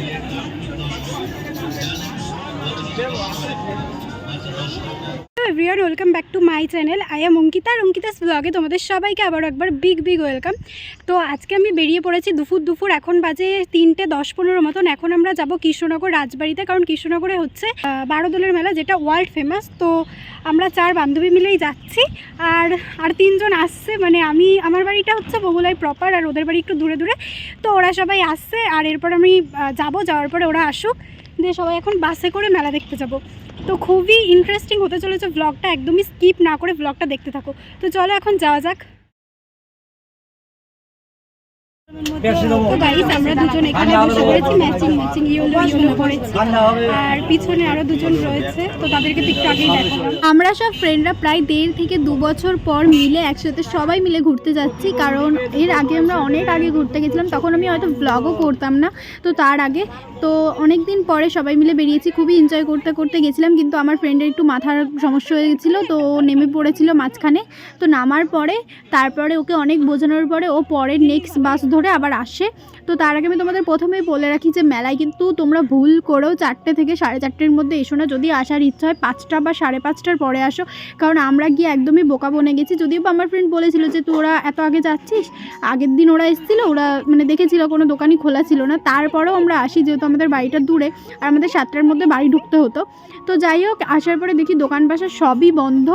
Thank you. Everyone welcome back to my channel I am Ankita আর অঙ্কিতাস ব্লগে তোমাদের সবাইকে আবার একবার বিগ বিগ ওয়েলকাম তো আজকে আমি বেরিয়ে পড়েছি দুপুর দুপুর, এখন বাজে তিনটে দশ পনেরো মতন। এখন আমরা যাব কৃষ্ণনগর রাজবাড়িতে, কারণ কৃষ্ণনগরে হচ্ছে বারো দোলের মেলা, যেটা ওয়ার্ল্ড ফেমাস তো আমরা চার বান্ধবী মিলেই যাচ্ছি, আর আর তিনজন আসছে। মানে আমি, আমার বাড়িটা হচ্ছে বগুলাই প্রপার আর ওদের বাড়ি একটু দূরে দূরে। তো ওরা সবাই আসছে, আর এরপর আমি যাব, যাওয়ার পরে ওরা আসুক। দিয়ে সবাই এখন বাসে করে মেলা দেখতে যাব। তো খুবই ইন্টারেস্টিং হতে চলেছে ব্লগটা একদমই স্কিপ না করে ব্লগটা দেখতে থাকো। তো চলো এখন যাওয়া যাক। তো গাইস আমরা দুজন এখানে বসে পড়েছি ম্যাচিং ম্যাচিং ইয়েলো ইয়েলো করেছি আর পিছনে আরও দুজন রয়েছে তো তাদেরকে তো একটু আগেই দেখালাম। আমরা সব ফ্রেন্ডরা প্রায় দেড় থেকে দু বছর পর মিলে একসাথে সবাই মিলে ঘুরতে যাচ্ছি কারণ এর আগে আমরা অনেক আগে ঘুরতে গেছিলাম তখন আমি হয়তো ব্লগও করতাম না তো তার আগে। তো অনেক দিন পরে সবাই মিলে বেরিয়েছি খুবই এনজয় করতে করতে গেছিলাম কিন্তু আমার ফ্রেন্ডের একটু মাথার সমস্যা হয়ে গেছিল তো ও নেমে পড়েছিল মাঝখানে। তো নামার পরে তারপরে ওকে অনেক বোঝানোর পরে ও পরে নেক্সট বাস ধরে আবার আসে। তো তার আগে আমি তোমাদের প্রথমেই বলে রাখি যে মেলায় কিন্তু তোমরা ভুল করেও চারটে থেকে সাড়ে চারটের মধ্যে এসো না। যদি আসার ইচ্ছা হয় পাঁচটা বা সাড়ে পাঁচটার পরে আসো। কারণ আমরা গিয়ে একদমই বোকা বনে গেছি। যদিও আমার ফ্রেন্ড বলেছিল যে তোরা এত আগে যাচ্ছিস? আগের দিন ওরা এসেছিল, ওরা মানে দেখেছিল কোনো দোকানই খোলা ছিল না। তারপরেও আমরা আসি যেহেতু আমাদের বাড়িটা দূরে আর আমাদের সাতটার মধ্যে বাড়ি ঢুকতে হতো। তো যাই হোক, আসার পরে দেখি দোকান বাসা সবই বন্ধ।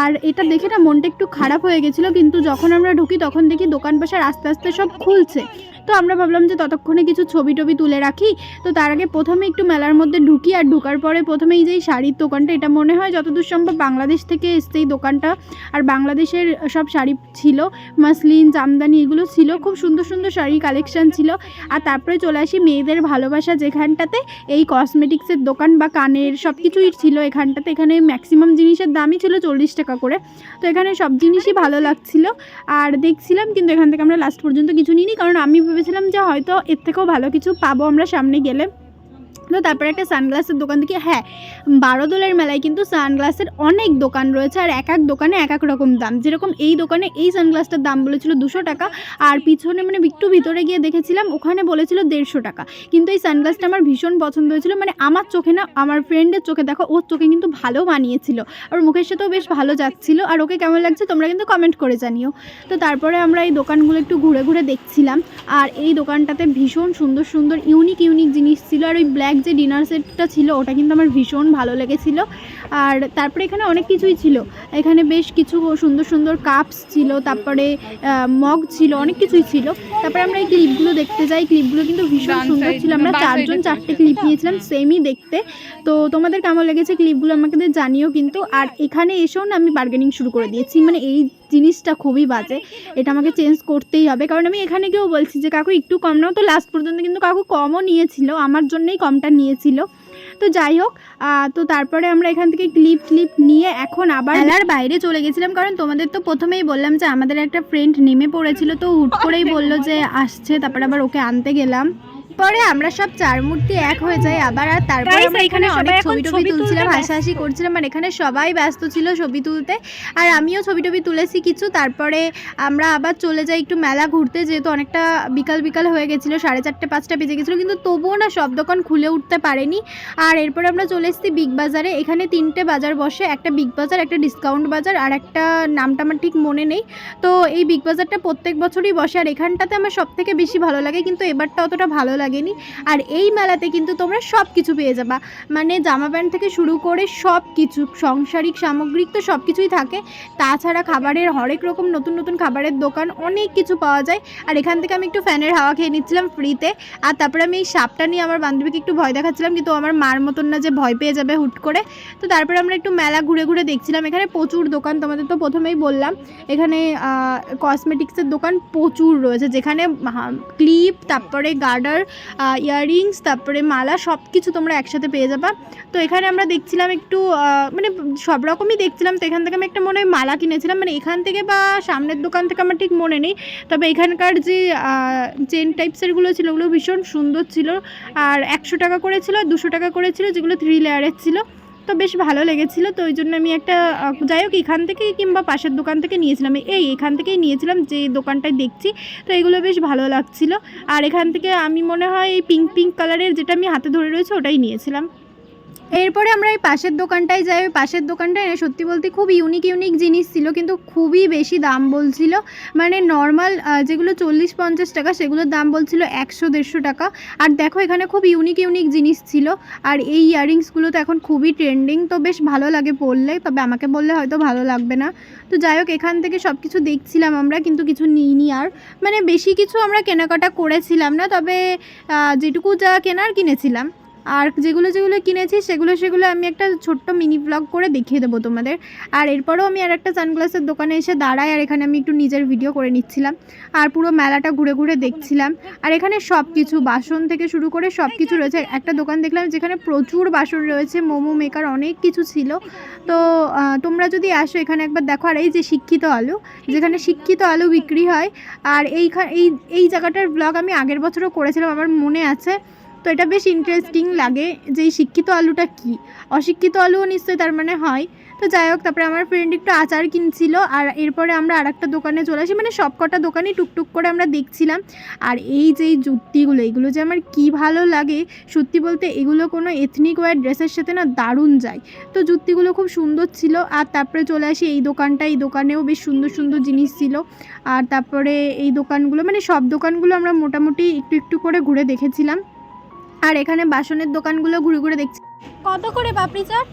আর এটা দেখে না মনটা একটু খারাপ হয়ে গেছিল। কিন্তু যখন আমরা ঢুকি তখন দেখি দোকান বাসার আস্তে আস্তে সব খুলছে। তো আমরা ভাবলাম যে ততক্ষণে কিছু ছবি টবি তুলে রাখি। তো তার আগে প্রথমে একটু মেলার মধ্যে ঢুকি আর ঢুকার পরে প্রথমে এই যে শাড়ির দোকানটা, এটা মনে হয় যতদূর সম্ভব বাংলাদেশ থেকে এসছে এই দোকানটা। আর বাংলাদেশের সব শাড়ি ছিল, মাসলিন, জামদানি এগুলো ছিল, খুব সুন্দর সুন্দর শাড়ি কালেকশান ছিল। আর তারপরে চলে আসি মেয়েদের ভালোবাসা যেখানটাতে, এই কসমেটিক্সের দোকান বা কানের সব কিছুই ছিল এখানটাতে। এখানে ম্যাক্সিমাম জিনিসের দামই ছিল চল্লিশ টাকা করে। তো এখানে সব জিনিসই ভালো লাগছিল। আর দেখছিলাম কিন্তু এখান থেকে আমরা লাস্ট পর্যন্ত কিছু নিইনি, কারণ আমি ভেবেছিলাম যে হয়তো এর থেকেও ভালো কিছু পাবো আমরা সামনে গেলে। তো তারপরে একটা সানগ্লাসের দোকান থেকে হ্যাঁ বারো বারোদোলের মেলায় কিন্তু সানগ্লাসের অনেক দোকান রয়েছে, আর এক এক দোকানে এক এক রকম দাম। যেরকম এই দোকানে এই সানগ্লাসটার দাম বলেছিল দুশো টাকা, আর পিছনে মানে একটু ভিতরে গিয়ে দেখেছিলাম, ওখানে বলেছিল দেড়শো টাকা। কিন্তু এই সানগ্লাসটা আমার ভীষণ পছন্দ হয়েছিল মানে আমার চোখে না, আমার ফ্রেন্ডের চোখে দেখো, ওর চোখে কিন্তু ভালো মানিয়েছিল। আর মুখের সাথেও বেশ ভালো যাচ্ছিল। আর ওকে কেমন লাগছে তোমরা কিন্তু কমেন্ট করে জানিও। তো তারপরে আমরা এই দোকানগুলো একটু ঘুরে ঘুরে দেখছিলাম। আর এই দোকানটাতে ভীষণ সুন্দর সুন্দর ইউনিক ইউনিক জিনিস ছিল। আর ওই ব্ল্যাক যে ডিনার সেটটা ছিল ওটা কিন্তু আমার ভীষণ ভালো লেগেছিল। আর তারপরে এখানে অনেক কিছুই ছিল। এখানে বেশ কিছু সুন্দর সুন্দর কাপস ছিল তারপরে মগ ছিল অনেক কিছুই ছিল। তারপরে আমরা এই ক্লিপগুলো দেখতে যাই। ক্লিপগুলো কিন্তু ভীষণ সুন্দর ছিল। আমরা চারজন চারটে ক্লিপ নিয়েছিলাম সেমই দেখতে। তো তোমাদের কেমন লেগেছে ক্লিপগুলো আমাকে জানিও কিন্তু। আর এখানে এসেও না আমি বার্গেনিং শুরু করে দিয়েছি। মানে এই জিনিসটা খুবই বাজে। এটা আমাকে চেঞ্জ করতেই হবে। কারণ আমি এখানে গিয়েও বলছি যে কাকু একটু কম নাও। তো লাস্ট পর্যন্ত কিন্তু কাকু কমও নিয়েছিল আমার জন্যই কমটা নিয়েছিল। তো যাই হোক তো তারপরে আমরা এখান থেকে ক্লিপ ক্লিপ নিয়ে এখন আবার মেলার বাইরে চলে গেছিলাম। কারণ তোমাদের তো প্রথমেই বললাম যে আমাদের একটা ফ্রেন্ড নেমে পড়েছিল। তো হুট করেই বলল যে আসছে। তারপরে আবার ওকে আনতে গেলাম। পরে আমরা সব চার মূর্তি এক হয়ে যাই আবার আর তারপরে আমরা এখানে অনেক ছবি টবি তুলছিলাম। হাসাহাসি করছিলাম আর এখানে সবাই ব্যস্ত ছিল ছবি তুলতে। আর আমিও ছবি টবি তুলেছি কিছু তারপরে আমরা আবার চলে যাই একটু মেলা ঘুরতে যেহেতু অনেকটা বিকাল বিকাল হয়ে গেছিল সাড়ে চারটে পাঁচটা বেজে গেছিল কিন্তু তবুও না সব দোকান খুলে উঠতে পারেনি। আর এরপরে আমরা চলে এসেছি বিগ বাজারে এখানে তিনটে বাজার বসে একটা বিগ বাজার একটা ডিসকাউন্ট বাজার আর একটা নামটা আমার ঠিক মনে নেই। তো এই বিগ বাজারটা প্রত্যেক বছরই বসে আর এখানটাতে আমার সব থেকে বেশি ভালো লাগে কিন্তু এবারটা অতটা ভালো লাগেনি। আর এই মেলাতে কিন্তু তোমরা সব কিছু পেয়ে যাবা। মানে জামা প্যান্ট থেকে শুরু করে সব কিছু সংসারিক সামগ্রিক তো সব কিছুই থাকে। তাছাড়া খাবারের হরেক রকম নতুন নতুন খাবারের দোকান, অনেক কিছু পাওয়া যায়। আর এখান থেকে আমি একটু ফ্যানের হাওয়া খেয়ে নিচ্ছিলাম ফ্রিতে। আর তারপরে আমি এই সাপটা নিয়ে আমার বান্ধবীকে একটু ভয় দেখাচ্ছিলাম কিন্তু আমার মার মতন না যে ভয় পেয়ে যাবে হুট করে। তো তারপরে আমরা একটু মেলা ঘুরে ঘুরে দেখছিলাম। এখানে প্রচুর দোকান, তোমাদের তো প্রথমেই বললাম। এখানে কসমেটিক্সের দোকান প্রচুর রয়েছে। যেখানে ক্লিপ তারপরে গার্ডার ইয়াররিংস তারপরে মালা সব কিছু তোমরা একসাথে পেয়ে যাবা। তো এখানে আমরা দেখছিলাম একটু মানে সব রকমই দেখছিলাম। তো এখান থেকে আমি একটা মনে হয় মালা কিনেছিলাম। মানে এখান থেকে বা সামনের দোকান থেকে আমার ঠিক মনে নেই। তবে এখানকার যে চেন টাইপসেরগুলো ছিল, ওগুলো ভীষণ সুন্দর ছিল। আর একশো টাকা করে ছিল আর দুশো টাকা করে ছিল, যেগুলো থ্রি লেয়ারের ছিল। তো বেশ ভালো লেগেছিলো। তো ওই জন্য আমি একটা যাই হোক এখান থেকে কিংবা পাশের দোকান থেকে নিয়েছিলাম। এই এখান থেকেই নিয়েছিলাম যে দোকানটায় দেখছি। তো এগুলো বেশ ভালো লাগছিল। আর এখান থেকে আমি মনে হয় এই পিঙ্ক পিঙ্ক কালারের যেটা আমি হাতে ধরে রয়েছে ওটাই নিয়েছিলাম। এরপরে আমরা এই পাশের দোকানটায় যাই। ওই পাশের দোকানটায় এনে সত্যি বলতে খুব ইউনিক ইউনিক জিনিস ছিল, কিন্তু খুবই বেশি দাম বলছিল। মানে নর্মাল যেগুলো চল্লিশ, পঞ্চাশ টাকা, সেগুলোর দাম বলছিল একশো, দেড়শো টাকা। আর দেখো এখানে খুব ইউনিক ইউনিক জিনিস ছিল। আর এই ইয়াররিংসগুলো তো এখন খুবই ট্রেন্ডিং তো বেশ ভালো লাগে পরলে। তবে আমাকে বললে হয়তো ভালো লাগবে না। তো যাই হোক, এখান থেকে সব কিছু দেখছিলাম আমরা, কিন্তু কিছু নিইনি আর। মানে বেশি কিছু আমরা কেনাকাটা করেছিলাম না, তবে যেটুকু যা কেনার কিনেছিলাম। আর যেগুলো যেগুলো কিনেছি, সেগুলো সেগুলো আমি একটা ছোট্ট মিনি ব্লগ করে দেখিয়ে দেবো তোমাদের। আর এরপরেও আমি আর একটা সানগ্লাসের দোকানে এসে দাঁড়াই, আর এখানে আমি একটু নিজের ভিডিও করে নিচ্ছিলাম। আর পুরো মেলাটা ঘুরে ঘুরে দেখছিলাম। আর এখানে সব কিছু বাসন থেকে শুরু করে সব কিছু রয়েছে একটা দোকান দেখলাম যেখানে প্রচুর বাসন রয়েছে, মোমো মেকার অনেক কিছু ছিল। তো তোমরা যদি আসো এখানে একবার দেখো। আর এই যে শিক্ষিত আলু, যেখানে শিক্ষিত আলু বিক্রি হয়। আর এইখানে এই এই জায়গাটার ব্লগ আমি আগের বছরও করেছিলাম, আমার মনে আছে। তো এটা বেশ ইন্টারেস্টিং লাগে যে এই শিক্ষিত আলুটা কি? অশিক্ষিত আলুও নিশ্চয়ই তার মানে হয়। তো যাই হোক, তারপরে আমার ফ্রেন্ড একটু আচার কিনছিল আর এরপরে আমরা আর একটা দোকানে চলে আসি। মানে সব কটা দোকানই টুকটুক করে আমরা দেখছিলাম। আর এই যে জুতিগুলো এগুলো যে আমার কি ভালো লাগে, সত্যি বলতে এগুলো কোনো এথনিক ওয়ার ড্রেসের সাথে না দারুণ যায়। তো জুতিগুলো খুব সুন্দর ছিল। আর তারপরে চলে আসি এই দোকানটা এই দোকানেও বেশ সুন্দর সুন্দর জিনিস ছিল। আর তারপরে এই দোকানগুলো মানে সব দোকানগুলো আমরা মোটামুটি একটু একটু করে ঘুরে দেখেছিলাম। আর এখানে বাসনের দোকানগুলো ঘুরে ঘুরে দেখছি। কত করে পাপড়ি চাট?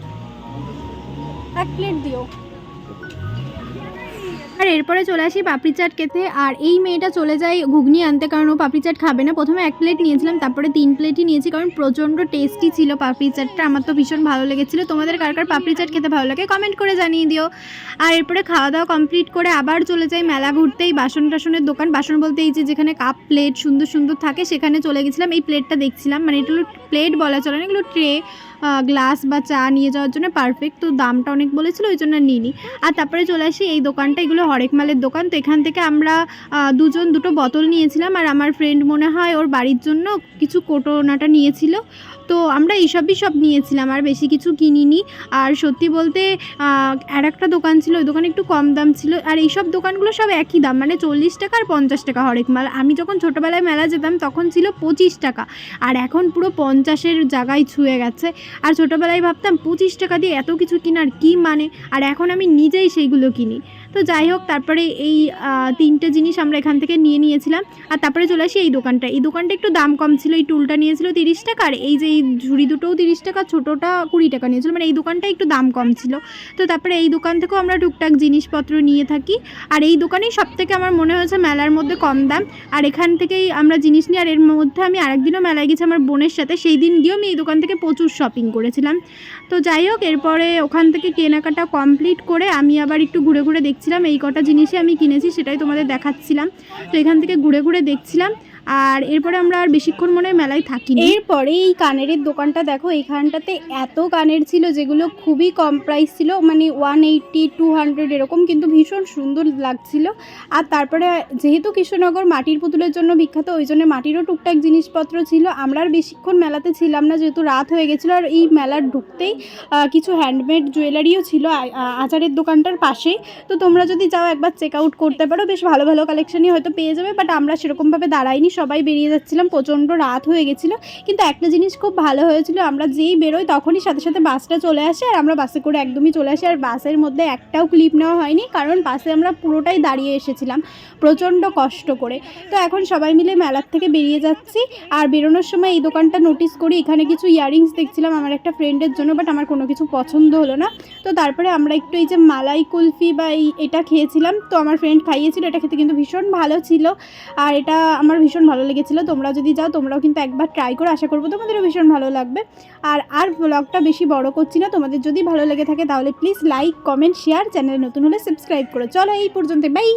এক প্লেট দিও। আর এরপরে চলে আসি পাপড়ি চাট খেতে। আর এই মেয়েটা চলে যায় ঘুগনি আনতে কারণ ও পাপড়ি চাট খাবে না। প্রথমে এক প্লেট নিয়েছিলাম, তারপরে তিন প্লেটই নিয়েছি কারণ প্রচণ্ড টেস্টি ছিল পাপড়ি চাটটা। আমার তো ভীষণ ভালো লেগেছিলো। তোমাদের কার কার পাপড়ি চাট খেতে ভালো লাগে কমেন্ট করে জানিয়ে দিও। আর এরপরে খাওয়া দাওয়া কমপ্লিট করে আবার চলে যাই মেলা ঘুরতেই। বাসন টাসনের দোকান, বাসন বলতে এই যে যেখানে কাপ প্লেট সুন্দর সুন্দর থাকে, সেখানে চলে গেছিলাম। এই প্লেটটা দেখছিলাম। মানে এটা হলো প্লেট বলা চলে না, এগুলো ট্রে গ্লাস বা চা নিয়ে যাওয়ার জন্য পারফেক্ট তো দামটা অনেক বলেছিল, ওই জন্য নিইনি। আর তারপরে চলে আসি, এই দোকানটা, এগুলো হরেক মালের দোকান, তো এখান থেকে আমরা দুজন দুটো বোতল নিয়েছিলাম, আর আমার ফ্রেন্ড মনে হয় ওর বাড়ির জন্য কিছু কোটোনাটা নিয়েছিল। তো আমরা এইসবই সব নিয়েছিলাম, আর বেশি কিছু কিনিনি। আর সত্যি বলতে আর একটা দোকান ছিল, ওই দোকানে একটু কম দাম ছিল, আর এইসব দোকানগুলো সব একই দাম মানে চল্লিশ টাকা আর পঞ্চাশ টাকা হরেক মাল। আমি যখন ছোটোবেলায় মেলা যেতাম, তখন ছিল পঁচিশ টাকা, আর এখন পুরো পঞ্চাশের জায়গায় ছুঁয়ে গেছে। আর ছোটোবেলায় ভাবতাম, পঁচিশ টাকা দিয়ে এত কিছু কেনার কী মানে? আর এখন আমি নিজেই সেইগুলো কিনি। তো যাই হোক, তারপরে এই তিনটে জিনিস আমরা এখান থেকে নিয়ে নিয়েছিলাম। আর তারপরে চলে আসি এই দোকানটা। এই দোকানটা একটু দাম কম ছিল, এই টুলটা নিয়েছিল তিরিশ টাকা, আর এই যে এই ঝুড়ি দুটোও তিরিশ টাকা, ছোটোটা কুড়ি টাকা নিয়েছিল। মানে এই দোকানটা একটু দাম কম ছিল। তো তারপরে এই দোকান থেকেও আমরা টুকটাক জিনিসপত্র নিয়ে থাকি। আর এই দোকানেই সব থেকে আমার মনে হয়েছে মেলার মধ্যে কম দাম। আর এখান থেকেই আমরা জিনিস নিই আর এর মধ্যে আমি আরেকদিনও মেলায় গেছি আমার বোনের সাথে। সেই দিন গিয়েও আমি এই দোকান থেকে প্রচুর শপিং করেছিলাম। তো যাই হোক, এরপরে ওখান থেকে কেনাকাটা কমপ্লিট করে আমি আবার একটু ঘুরে ঘুরে দেখছিলাম, এই কটা জিনিসই আমি কিনেছি সেটাই তোমাদের দেখাচ্ছিলাম। তো এখান থেকে ঘুরে ঘুরে দেখছিলাম। আর এরপরে আমরা আর বেশিক্ষণ মনে মেলায় থাকিনি। এরপরে এই কানের দোকানটা দেখো এইখানটাতে এত কানের ছিল যেগুলো খুবই কম প্রাইস ছিল মানে ওয়ান এইট্টি টু হান্ড্রেড এরকম কিন্তু ভীষণ সুন্দর লাগছিল। আর তারপরে যেহেতু কৃষ্ণনগর মাটির পুতুলের জন্য বিখ্যাত, ওই জন্য মাটিরও টুকটাক জিনিসপত্র ছিল। আমরা আর বেশিক্ষণ মেলাতে ছিলাম না, যেহেতু রাত হয়ে গেছিল। আর এই মেলার ঢুকতেই কিছু হ্যান্ডমেড জুয়েলারিও ছিল আচারের দোকানটার পাশেই। তো তোমরা যদি যাও একবার চেক আউট করতে পারো, বেশ ভালো ভালো কালেকশনই হয়তো পেয়ে যাবে বাট আমরা সেরকমভাবে দাঁড়াইনি। সবাই বেরিয়ে যাচ্ছিলাম, প্রচণ্ড রাত হয়ে গেছিল। কিন্তু একটা জিনিস খুব ভালো হয়েছিল, আমরা যেই বেরোই তখনই সাথে সাথে বাসটা চলে আসে আর আমরা বাসে করে একদমই চলে আসি। আর বাসের মধ্যে একটাও ক্লিপ নেওয়া হয়নি, কারণ বাসে আমরা পুরোটাই দাঁড়িয়ে এসেছিলাম, প্রচণ্ড কষ্ট করে। তো এখন সবাই মিলে মেলার থেকে বেরিয়ে যাচ্ছি। আর বেরোনোর সময় এই দোকানটা নোটিস করি, এখানে কিছু ইয়ারিংস দেখছিলাম আমার একটা ফ্রেন্ডের জন্য বাট আমার কোনো কিছু পছন্দ হলো না। তো তারপরে আমরা একটু এই যে মালাই কুলফি বা এই, এটা খেয়েছিলাম। তো আমার ফ্রেন্ড খাইয়েছিল, এটা খেতে কিন্তু ভীষণ ভালো ছিল। আর এটা আমার ভীষণ ভালো লেগেছিলো। তোমরা যদি যাও, তোমরাও কিন্তু একবার ট্রাই করো। আশা করব তোমাদেরও ভীষণ ভালো লাগবে। আর আর ব্লগটা বেশি বড় করছি না। তোমাদের যদি ভালো লেগে থাকে তাহলে প্লিজ লাইক কমেন্ট শেয়ার চ্যানেলে নতুন হলে সাবস্ক্রাইব করো। চলো এই পর্যন্ত বাই